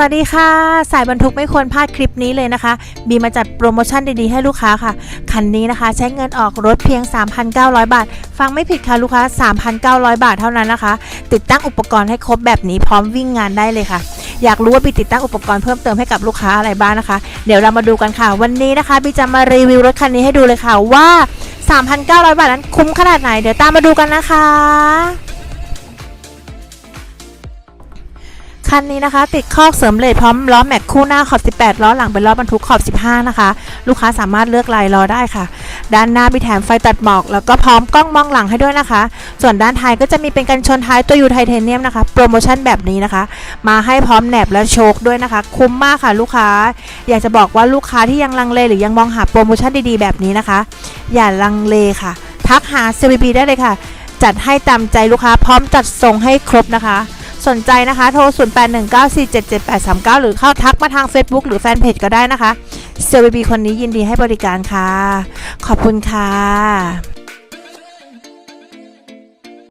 วัสดีค่ะ สายบรรทุกไม่ควรพลาดคลิปนี้เลยนะคะ บีมาจัดโปรโมชั่นดีๆให้ลูกค้าค่ะ คันนี้นะคะใช้เงินออกรถเพียง 3,900 บาท ฟังไม่ผิดค่ะลูกค้า 3,900 บาทเท่านั้นนะคะ ติดตั้งอุปกรณ์ให้ครบแบบนี้พร้อมวิ่งงานได้เลยค่ะ อยากรู้ว่าบีติดตั้งอุปกรณ์เพิ่มเติมให้กับลูกค้าอะไรบ้างนะคะ เดี๋ยวเรามาดูกันค่ะ วันนี้นะคะบีจะมารีวิวรถคันนี้ให้ดูเลยค่ะว่า 3,900 บาทนั้นคุ้มขนาดไหน เดี๋ยวตามมาดูกันนะคะ คันนี้นะคะ ติดคอกเสริมเลดพร้อมล้อแม็กคู่หน้าขอบ 18 ล้อหลังเป็นล้อบรรทุกขอบ 15 นะคะ ลูกค้าสามารถเลือกลายล้อได้ค่ะ ด้านหน้ามีแถมไฟตัดหมอก แล้วก็พร้อมกล้องมองหลังให้ด้วยนะคะ ส่วนด้านท้ายก็จะมีเป็นกันชนท้ายตัวยูไทเทเนียมนะคะ โปรโมชั่นแบบนี้นะคะ มาให้พร้อมแหนบและโชคด้วยนะคะ คุ้มมากค่ะลูกค้า อยากจะบอกว่าลูกค้าที่ยังลังเลหรือยังมองหาโปรโมชั่นดีๆแบบนี้นะคะ อย่าลังเลค่ะ ทักหา CVB ได้เลยค่ะ จัดให้ตามใจลูกค้าพร้อมจัดส่งให้ครบนะคะ สนใจนะคะ โทร 0819477839 หรือเข้าทักมาทาง Facebook หรือแฟนเพจก็ได้นะคะเซลบีคนนี้ยินดีให้บริการค่ะ ขอบคุณค่ะ